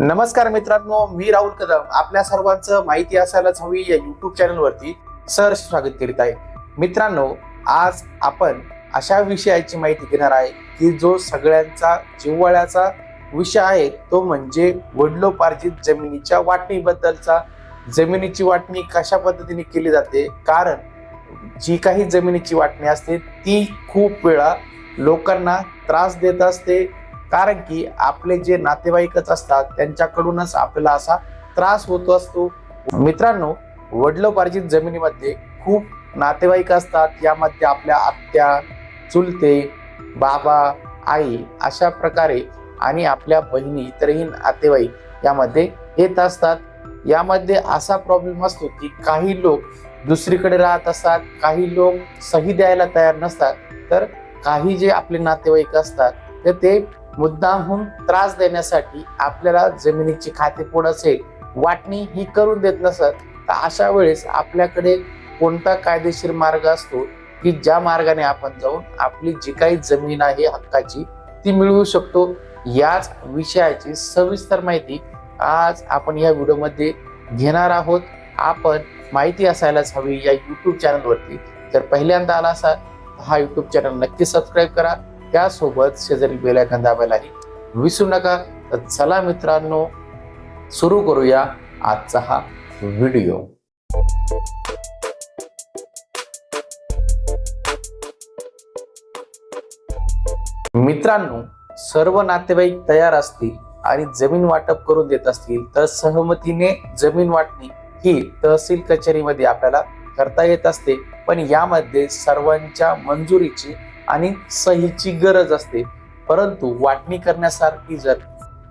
नमस्कार मित्रांनो मी राहुल कदम. आपल्या सर्वांचं माहिती असायलाच हवी या युट्यूब चॅनलवरती सर स्वागत करीत आहे. मित्रांनो आज आपण अशा विषयाची माहिती घेणार आहे की जो सगळ्यांचा जिव्हाळ्याचा विषय आहे तो म्हणजे वडिलोपार्जित जमिनीच्या वाटणीबद्दलचा. जमिनीची वाटणी कशा पद्धतीने केली जाते? कारण जी काही जमिनीची वाटणी असते ती खूप वेळा लोकांना त्रास देत असते कारण की आपले जे नातेवाईकच असतात त्यांच्याकडूनच आपल्याला असा त्रास होत असतो. मित्रांनो वडिलोपार्जित जमिनीमध्ये खूप नातेवाईक असतात. यामध्ये आपल्या आत्या चुलते बाबा आई अशा प्रकारे आणि आपल्या बहिणी इतरही नातेवाईक यामध्ये येत असतात. यामध्ये असा प्रॉब्लेम असतो की काही लोक दुसरीकडे राहत असतात काही लोक सही द्यायला तयार नसतात. तर काही जे आपले नातेवाईक असतात तर ते मुद्दाहून त्रास देण्यासाठी आपल्याला जमिनीची खातेपोड असेल वाटणी ही करून देत नसत तर अशा वेळेस आपल्याकडे कोणता कायदेशीर मार्ग असतो की ज्या मार्गाने आपण जाऊन आपली जी काही जमीन आहे हक्काची ती मिळवू शकतो? याच विषयाची सविस्तर माहिती आज आपण या व्हिडिओमध्ये घेणार आहोत. आपण माहिती असायलाच हवी या यूट्यूब चॅनलवरती जर पहिल्यांदा आला असाल हा यूट्यूब चॅनल नक्की सबस्क्राईब करा. त्यासोबत शेजारी बेल आयकॉन दाबायलाही विसरू नका. तर चला मित्रांनो सुरू करूया आजचा हा व्हिडिओ. मित्रांनो सर्व नातेवाईक तयार असतील आणि जमीन वाटप करून देत असतील तर सहमतीने जमीन वाटणी ही तहसील कचेरीमध्ये आपल्याला करता येत असते. पण यामध्ये सर्वांच्या मंजुरीची आणि सहीची गरज असते. परंतु वाटणी करण्यासारखी जर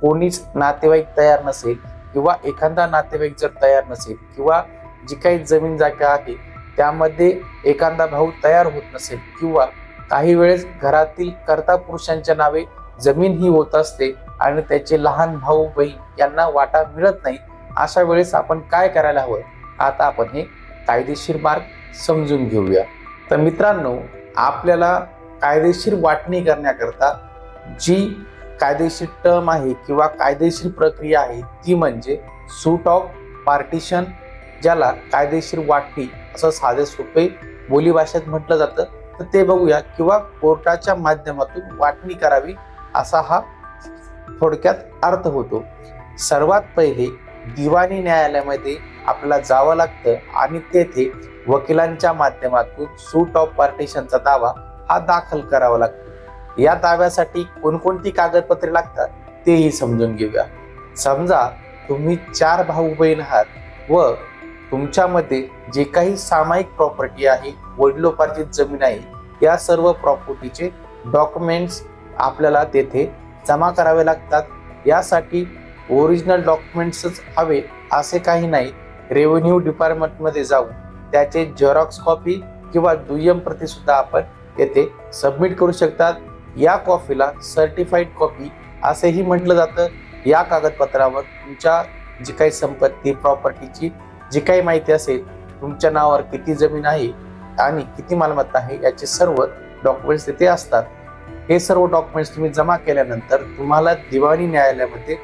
कोणीच नातेवाईक तयार नसेल किंवा एखादा नातेवाईक जर तयार नसेल किंवा जी काही जमीन जागा आहे त्यामध्ये एखादा भाऊ तयार होत नसेल किंवा काही वेळेस घरातील कर्ता पुरुषांच्या नावे जमीन ही होत असते आणि त्याचे लहान भाऊ बहीण यांना वाटा मिळत नाही अशा वेळेस आपण काय करायला हवं? आता आपण हे कायदेशीर मार्ग समजून घेऊया. तर मित्रांनो आपल्याला कायदेशीर वाटणी करण्याकरता जी कायदेशीर टर्म आहे किंवा कायदेशीर प्रक्रिया आहे ती म्हणजे सूट ऑफ पार्टिशन ज्याला कायदेशीर वाटणी असं साधे सोपे बोलीभाषेत म्हटलं जातं. तर ते बघूया किंवा कोर्टाच्या माध्यमातून वाटणी करावी असा हा थोडक्यात अर्थ होतो. सर्वात पहिले दिवाणी न्यायालयामध्ये आपल्याला जावं लागतं आणि तेथे वकिलांच्या माध्यमातून सूट ऑफ पार्टिशनचा दावा हा दाखल करावा लागतो. या दाव्यासाठी कोणकोणती कागदपत्रे लागतात तेही समजून घेऊया. समजा तुम्ही चार भाऊ बहीण आहात व तुमच्यामध्ये जे काही सामायिक प्रॉपर्टी आहे वडिलोपार्जित जमीन आहे या सर्व प्रॉपर्टीचे डॉक्युमेंट्स आपल्याला तेथे जमा करावे लागतात. यासाठी ओरिजिनल डॉक्युमेंट्सच हवे असे काही नाही. रेव्हेन्यू डिपार्टमेंटमध्ये जाऊन त्याचे झेरॉक्स कॉपी किंवा दुय्यम प्रतीसुद्धा आपण येथे सबमिट करू शकतात. या कॉफीला सर्टिफाईड कॉपी असेही म्हटलं जातं. या कागदपत्रावर तुमच्या जी काही संपत्ती प्रॉपर्टीची जी काही माहिती असेल तुमच्या नावावर किती जमीन आहे आणि किती मालमत्ता आहे याचे सर्व डॉक्युमेंट्स तिथे असतात. हे सर्व डॉक्युमेंट्स तुम्ही जमा केल्यानंतर तुम्हाला दिवाणी न्यायालयामध्ये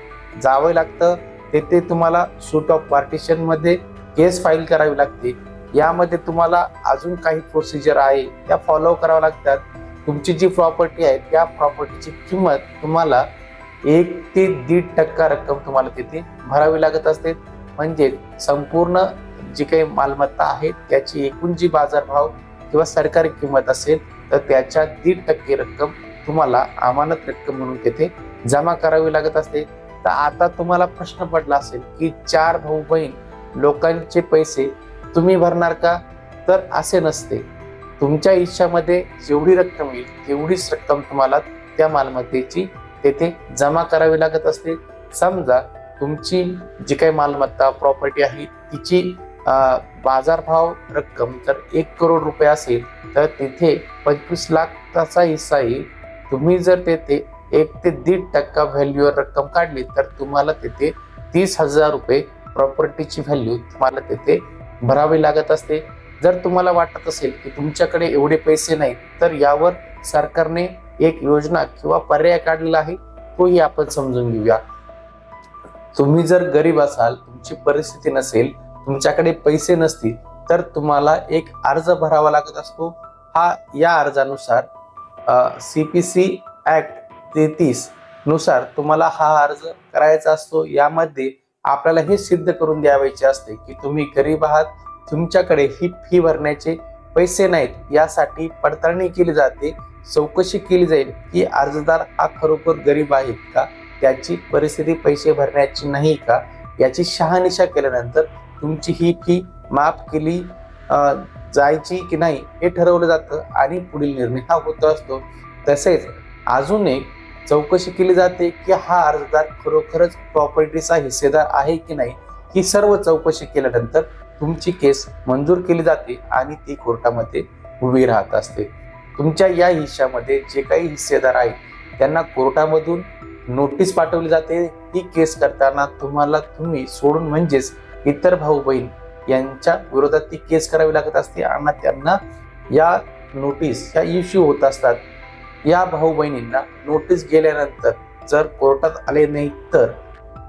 जावं लागतं. तेथे तुम्हाला सूट ऑफ पार्टिशनमध्ये केस फाईल करावी लागते. यामध्ये तुम्हाला अजून काही प्रोसिजर आहे त्या फॉलो कराव्या लागतात. तुमची जी प्रॉपर्टी आहे त्या प्रॉपर्टीची किंमत तुम्हाला एक ते दीड टक्का रक्कम तुम्हाला तिथे भरावी लागत असते. म्हणजे संपूर्ण जी काही मालमत्ता आहे त्याची एकूण जी बाजारभाव किंवा सरकारी किंमत असेल तर त्याच्या दीड टक्के रक्कम तुम्हाला अमानत रक्कम म्हणून तिथे जमा करावी लागत असते. तर आता तुम्हाला प्रश्न पडला असेल की चार भाऊ बहीण लोकांचे पैसे तुम्ही भरणार का? तर असे नसते. तुमच्या इच्छामध्ये जेवढी रक्कम येईल तेवढीच रक्कम तुम्हाला त्या मालमत्तेची तेथे जमा करावी लागत असते. समजा तुमची जी काही मालमत्ता प्रॉपर्टी आहे तिची बाजारभाव रक्कम जर एक करोड रुपये असेल तर तिथे पंचवीस लाखाचा हिस्सा येईल. तुम्ही जर तेथे एक ते दीड टक्का व्हॅल्यूवर रक्कम काढली तर तुम्हाला तेथे तीस हजार रुपये प्रॉपर्टीची व्हॅल्यू तुम्हाला तेथे भरावी लागत असते. जर तुम्हाला वाटत असेल की तुमच्याकडे एवढे पैसे नाहीत तर यावर सरकारने एक योजना किंवा पर्याय काढलेला आहे तोही आपण समजून घेऊया. तुम्ही जर गरीब असाल तुमची परिस्थिती नसेल तुमच्याकडे पैसे नसतील तर तुम्हाला एक अर्ज भरावा लागत असतो. हा या अर्जानुसार सी पी सी ॲक्ट तेहतीसनुसार तुम्हाला हा अर्ज करायचा असतो. यामध्ये आपल्याला हे सिद्ध करून द्यावायचे असते की तुम्ही गरीब आहात तुमच्याकडे ही फी भरण्याचे पैसे नाहीत. यासाठी पडताळणी केली जाते चौकशी केली जाईल की अर्जदार हा खरोखर गरीब आहेत का? त्याची परिस्थिती पैसे भरण्याची नाही का? याची शहानिशा केल्यानंतर तुमची ही फी माफ केली जायची की नाही हे ठरवलं जातं आणि पुढील निर्णय हा होत असतो. तसेच अजून एक चौकशी केली जाते की हा अर्जदार खरोखरच प्रॉपर्टीचा हिस्सेदार आहे की नाही ही सर्व चौकशी केल्यानंतर तुमची केस मंजूर केली जाते आणि ती कोर्टामध्ये उभी राहत असते. तुमच्या या हिश्श्यामध्ये जे काही हिस्सेदार आहेत त्यांना कोर्टामधून नोटीस पाठवली जाते. ही केस करताना तुम्हाला तुम्ही सोडून म्हणजेच इतर भाऊ बहीण यांच्या विरोधात ती केस करावी लागत असते. आणि त्यांना या नोटीस ह्या इश्यू होत असतात. या भाऊ बहिणींना नोटीस गेल्यानंतर जर कोर्टात आले नाही तर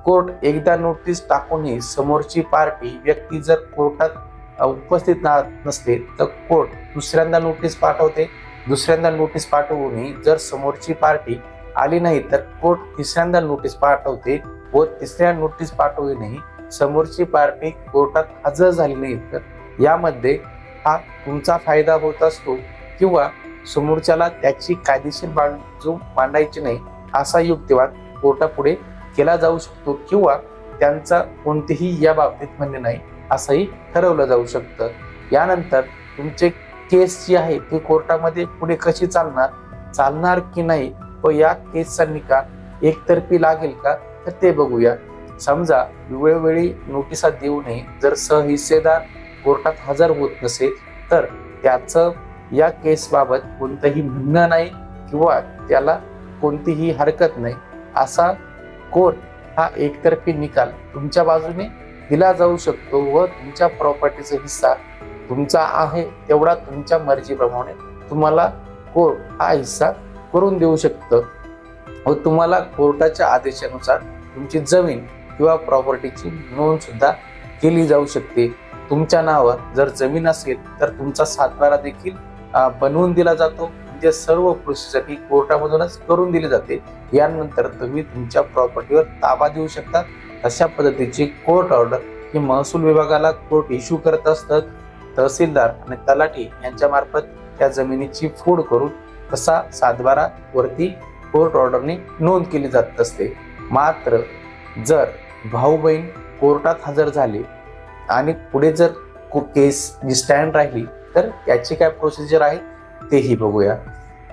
कोर्ट एकदा नोटीस टाकूनही समोरची पार्टी व्यक्ती जर कोर्टात उपस्थित ना- नसते तर कोर्ट दुसऱ्यांदा नोटीस पाठवते. दुसऱ्यांदा नोटीस पाठवूनही जर समोरची पार्टी आली नाही तर कोर्ट तिसऱ्यांदा नोटीस पाठवते व तिसऱ्या नोटीस पाठवूनही समोरची पार्टी कोर्टात हजर झाली नाही तर यामध्ये हा तुमचा फायदा होत असतो किंवा समोरच्याला त्याची कायदेशीर बाजू मांडायची नाही असा युक्तिवाद कोर्टापुढे केला जाऊ शकतो किंवा त्यांचा कोणतेही या बाबतीत म्हणणे नाही असंही ठरवलं जाऊ शकतं. यानंतर तुमचे केस जी आहे ती कोर्टामध्ये पुढे कशी चालणार चालणार की नाही व या केसचा निकाल एकतर्फी लागेल का तर ते बघूया. समजा वेळोवेळी नोटिसा देऊ नये जर सहहिस्सेदार कोर्टात हजर होत नसेल तर त्याचं या केसबाबत कोणतंही म्हणणं नाही किंवा त्याला कोणतीही हरकत नाही. असा कोर्ट हा एकतर्फी निकाल तुमच्या बाजूने दिला जाऊ शकतो व तुमच्या प्रॉपर्टीचा हिस्सा तुमचा आहे तेवढा तुमच्या मर्जीप्रमाणे तुम्हाला कोर्ट हा हिस्सा करून देऊ शकतं व तुम्हाला कोर्टाच्या आदेशानुसार तुमची जमीन किंवा प्रॉपर्टीची नोंद सुद्धा केली जाऊ शकते. तुमच्या नावावर जर जमीन असेल तर तुमचा सातबारा देखील बनवून दिला जातो. म्हणजे सर्व प्रोसेससाठी कोर्टामधूनच करून दिली जाते. यानंतर तुम्ही तुमच्या प्रॉपर्टीवर ताबा देऊ शकता. अशा पद्धतीची कोर्ट ऑर्डर ही महसूल विभागाला कोर्ट इश्यू करत असतात. तहसीलदार आणि तलाठी यांच्या मार्फत त्या जमिनीची फोड करून तसा सातबारा वरती कोर्ट ऑर्डरने नोंद केली जात असते. मात्र जर भाऊ बहीण कोर्टात हजर झाले आणि पुढे जर केस जी स्टँड राहिली तर याची काय प्रोसिजर आहे तेही बघूया.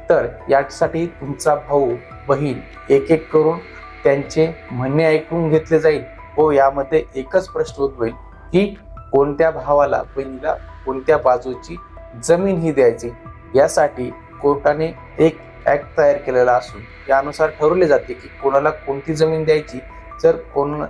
तर यासाठी तुमचा भाऊ बहीण एक एक करून त्यांचे म्हणणे ऐकून घेतले जाईल व यामध्ये एकच प्रश्न उद्भवेल की कोणत्या भावाला बहिणीला कोणत्या बाजूची जमीन ही द्यायची? यासाठी कोर्टाने एक ऍक्ट तयार केलेला असून यानुसार ठरवले जाते की कोणाला कोणती जमीन द्यायची? जर कोण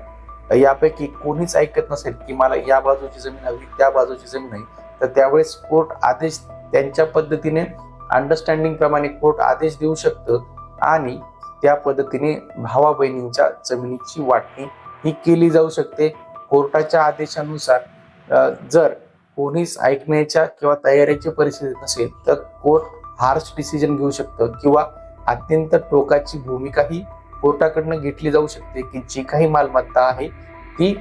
यापैकी कोणीच ऐकत नसेल की मला या बाजूची जमीन हवी त्या बाजूची जमीन हवी तर त्यावेळेस कोर्ट आदेश त्यांच्या पद्धतीने अंडरस्टँडिंग प्रमाणे कोर्ट आदेश देऊ शकतं आणि त्या पद्धतीने भावा बहिणींच्या जमिनीची वाटणी ही केली जाऊ शकते. कोर्टाच्या आदेशानुसार जर कोणीच ऐकण्याच्या किंवा तयारीची परिस्थिती नसेल तर कोर्ट हार्श डिसिजन घेऊ शकतं किंवा अत्यंत टोकाची भूमिकाही कोर्टाकडनं घेतली जाऊ शकते की जी काही मालमत्ता आहे ती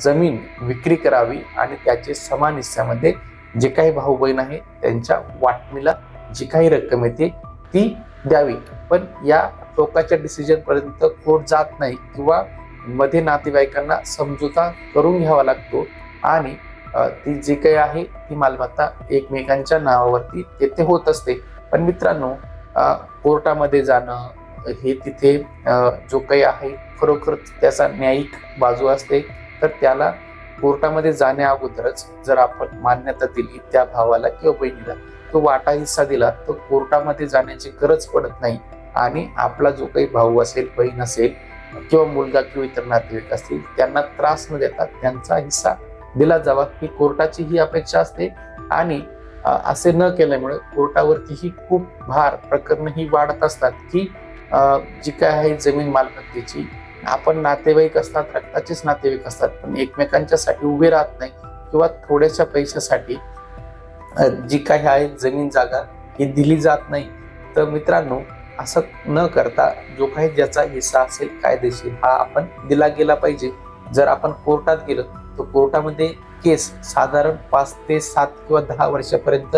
जमीन विक्री करावी आणि त्याचे समान हिस्स्यामध्ये जे काही भाऊ बहीण आहे त्यांच्या वाटणीला जी काही रक्कम येते ती द्यावी. पण या टोकाच्या डिसिजन पर्यंत कोर्ट जात नाही किंवा मध्ये नातेवाईकांना समझोता करून घ्यावा लागतो आणि ती जी काही आहे ती मालमत्ता एकमेकांच्या नावावरती तेथे होत असते. पण मित्रांनो कोर्टामध्ये जाणं हे तिथे जो काही आहे खरोखर त्याचा न्यायिक बाजू असते. तर त्याला कोर्टामध्ये जाण्या अगोदरच जर आपण मान्यता दिली त्या भावाला किंवा बहिणीला तो वाटा हिस्सा दिला तर कोर्टामध्ये जाण्याची गरज पडत नाही. आणि आपला जो काही भाऊ असेल बहीण असेल किंवा मुलगा किंवा इतर नातेवाईक असतील त्यांना त्रास न देता त्यांचा हिस्सा दिला जावा. ही कोर्टाची ही अपेक्षा असते. आणि असे न केल्यामुळे कोर्टावरती ही खूप भार प्रकरणं ही वाढत असतात की जी काय आहे जमीन मालमत्तेची आपण नातेवाईक असतात रक्ताचेच नातेवाईक असतात पण एकमेकांच्यासाठी उभे राहत नाही किंवा थोड्याशा पैशासाठी जी काही आहे जमीन जागा ही दिली जात नाही. तर मित्रांनो असं न करता जो काही ज्याचा हिस्सा असेल कायदेशीर हा आपण दिला गेला पाहिजे. जर आपण कोर्टात गेलो तर कोर्टामध्ये केस साधारण पाच ते सात किंवा दहा वर्षापर्यंत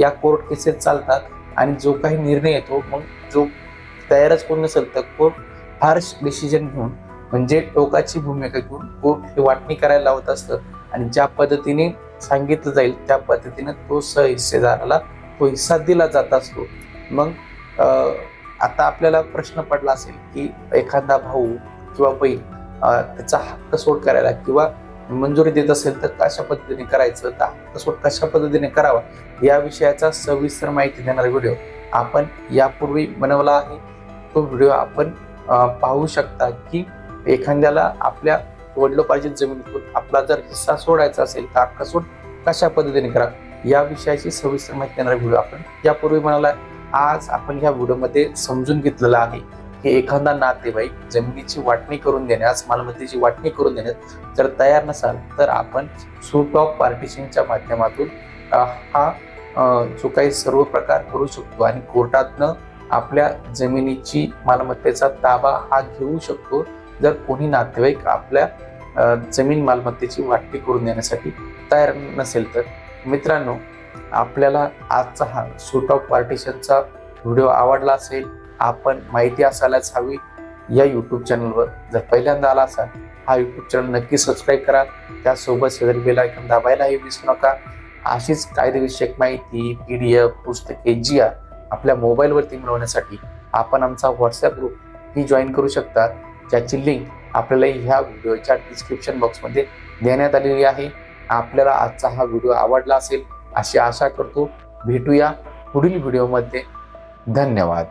या कोर्ट केसेस चालतात. आणि जो काही निर्णय येतो मग जो तयारच कोण नसेल तर कोर्ट हार्श डिसिजन घेऊन म्हणजे टोकाची भूमिका घेऊन कोर्ट ही वाटणी करायला लावत असतं आणि ज्या पद्धतीने सांगितलं जाईल त्या पद्धतीने तो सहहिस्सेदाराला तो हिस्सा दिला जात असतो. मग आता आपल्याला प्रश्न पडला असेल की एखादा भाऊ किंवा बहीण त्याचा हक्क सोड करायला किंवा मंजुरी देत असेल तर कशा पद्धतीने करायचं? तर हक्क सोड कशा पद्धतीने करावा? या विषयाचा सविस्तर माहिती देणारा व्हिडिओ आपण यापूर्वी बनवला आहे. तो व्हिडिओ आपण पाहू शकता की एखाद्याला आपल्या वडिलोपार्जित जमिनीतून आपला जर हिस्सा सोडायचा असेल तर हक्क सोड कशा पद्धतीने करा? या विषयाची सविस्तर माहिती देणारा व्हिडिओ आपण यापूर्वी म्हणाला. आज आपण या व्हिडिओमध्ये समजून घेतलेलं आहे की एखादा नातेवाईक जमिनीची वाटणी करून देण्यास मालमत्तेची वाटणी करून देण्यास जर तयार नसाल तर आपण सूट ऑफ पार्टिशनच्या माध्यमातून हा जो काही सर्व प्रकार करू शकतो आणि कोर्टातनं आपल्या जमिनीची मालमत्तेचा ताबा हा घेऊ शकतो जर कोणी नातेवाईक आपल्या जमीन मालमत्तेची वाटणी करून देण्यासाठी तयार नसेल तर. मित्रांनो आपल्याला आजचा हा सूट ऑफ पार्टिशनचा व्हिडिओ आवडला असेल आपण माहिती असायलाच हवी या यूट्यूब चॅनलवर जर पहिल्यांदा आला असाल हा यूट्यूब चॅनल नक्की सबस्क्राईब करा. त्यासोबत शेजारी बेल आयकन दाबायलाही विसरू नका. अशीच कायदेविषयक माहिती पी डी एफ पुस्तके जी आपल्या मोबाईलवरती मिळवण्यासाठी आपण आमचा व्हॉट्सअप ग्रुप ही जॉईन करू शकता ज्याची लिंक आपल्याला ह्या व्हिडिओच्या डिस्क्रिप्शन बॉक्समध्ये देण्यात आलेली आहे. आपल्याला आजचा हा व्हिडिओ आवडला असेल अशी आशा करतो. भेटूया पुढील व्हिडिओमध्ये धन्यवाद.